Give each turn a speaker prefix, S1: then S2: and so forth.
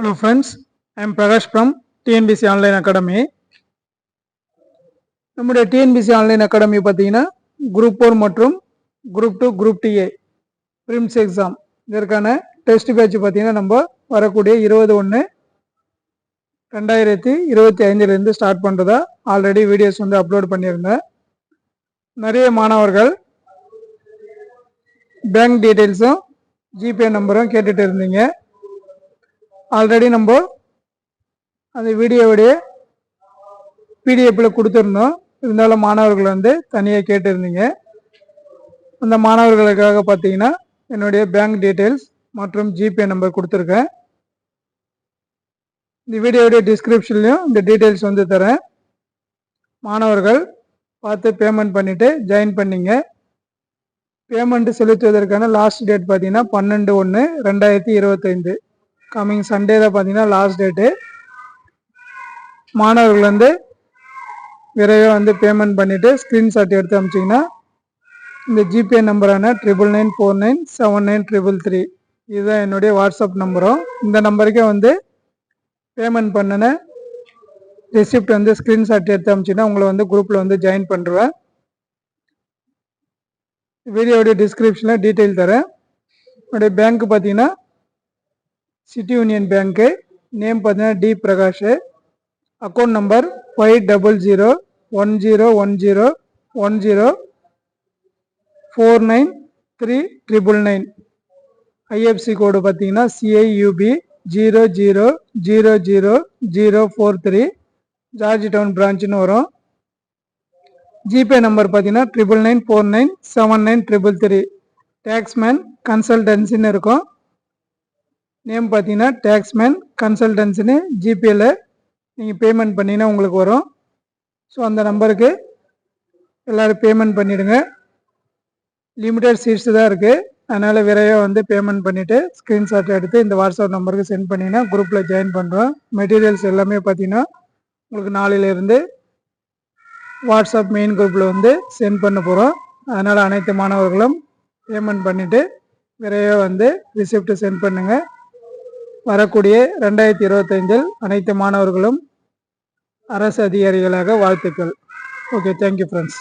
S1: Hello friends I am Prakash from TNPSC online academy நம்முடைய TNPSC online academy பார்த்தீங்கன்னா group four மற்றும் group two group two A prelims exam இதற்கான test batch பார்த்தீங்கன்னா நம்ம வரக்கூடிய இருபது ஒன்று ரெண்டாயிரத்தி இருபத்தி ஐந்துலேருந்து ஸ்டார்ட் பண்ணுறதா ஆல்ரெடி வீடியோஸ் வந்து அப்லோட் பண்ணியிருந்தேன். நிறைய மாணவர்கள் பேங்க் டீட்டெயில்ஸும் ஜிபே நம்பரும் கேட்டுட்டு இருந்தீங்க. ஆல்ரெடி நம்ம அந்த வீடியோவுடைய பிடிஎஃப்பில் கொடுத்துருந்தோம். இருந்தாலும் மாணவர்கள் வந்து தனியாக கேட்டிருந்தீங்க. அந்த மாணவர்களுக்காக பார்த்தீங்கன்னா என்னுடைய பேங்க் டீட்டெயில்ஸ் மற்றும் ஜிபே நம்பர் கொடுத்துருக்கேன். இந்த வீடியோடைய டிஸ்கிரிப்ஷன்லையும் இந்த டீட்டெயில்ஸ் வந்து தரேன். மாணவர்கள் பார்த்து பேமெண்ட் பண்ணிவிட்டு ஜாயின் பண்ணிங்க. பேமெண்ட்டு செலுத்துவதற்கான லாஸ்ட் டேட் பார்த்தீங்கன்னா பன்னெண்டு ஒன்று ரெண்டாயிரத்தி இருபத்தைந்து. கம்மிங் சண்டே தான் பார்த்தீங்கன்னா லாஸ்ட் டேட்டு மாணவர்கள் வந்து விரைவாக வந்து பேமெண்ட் பண்ணிவிட்டு ஸ்க்ரீன்ஷாட் எடுத்து அமிச்சிங்கன்னா இந்த GPay நம்பரான triple nine four nine seven nine triple three இதுதான் என்னுடைய வாட்ஸ்அப் நம்பரும் இந்த நம்பருக்கே வந்து பேமெண்ட் பண்ணின ரெசிப்ட் வந்து ஸ்க்ரீன்ஷாட் எடுத்து அமிச்சிங்கன்னா உங்களை வந்து குரூப்பில் வந்து ஜாயின் பண்ணுறேன் வீடியோடைய டிஸ்கிரிப்ஷனில் டீட்டெயில் தரேன். என்னுடைய பேங்க் பார்த்தீங்கன்னா சிட்டி யூனியன் பேங்க்கு நேம் பார்த்தீங்கன்னா T Prakash. Account number five double zero one zero one zero one zero four nine three triple nine. IFSC code பார்த்தீங்கன்னா CIUB zero zero zero zero zero four three. George Town பிரான்ச்சுன்னு வரும். GPay number பார்த்தீங்கன்னா triple nine four nine seven nine triple three. Taxman கன்சல்டன்சின்னு இருக்கும். Name பார்த்தீங்கன்னா டேக்ஸ்மேன் கன்சல்டன்சின்னு ஜிபேயில் நீங்கள் payment பண்ணிங்கன்னா உங்களுக்கு வரும். ஸோ அந்த நம்பருக்கு எல்லோரும் பேமெண்ட் பண்ணிவிடுங்க லிமிட்டட் சீட்ஸ் தான் இருக்குது அதனால் விரைவாக வந்து பேமெண்ட் பண்ணிவிட்டு ஸ்க்ரீன்ஷாட் எடுத்து இந்த வாட்ஸ்அப் நம்பருக்கு சென்ட் பண்ணிங்கன்னா குரூப்பில் ஜாயின் பண்ணுறோம் மெட்டீரியல்ஸ் எல்லாமே பார்த்தீங்கன்னா உங்களுக்கு நாளையிலேருந்து வாட்ஸ்அப் மெயின் குரூப்பில் வந்து சென்ட் பண்ண போகிறோம் அதனால் அனைத்து மாணவர்களும் பேமெண்ட் பண்ணிவிட்டு விரைவாக வந்து ரிசிப்ட் சென்ட் பண்ணுங்கள் வரக்கூடிய ரெண்டாயிரத்தி இருபத்தைந்தில் அனைத்து மாணவர்களும் அரசு அதிகாரிகளாக வாழ்த்துக்கள். Okay thank you friends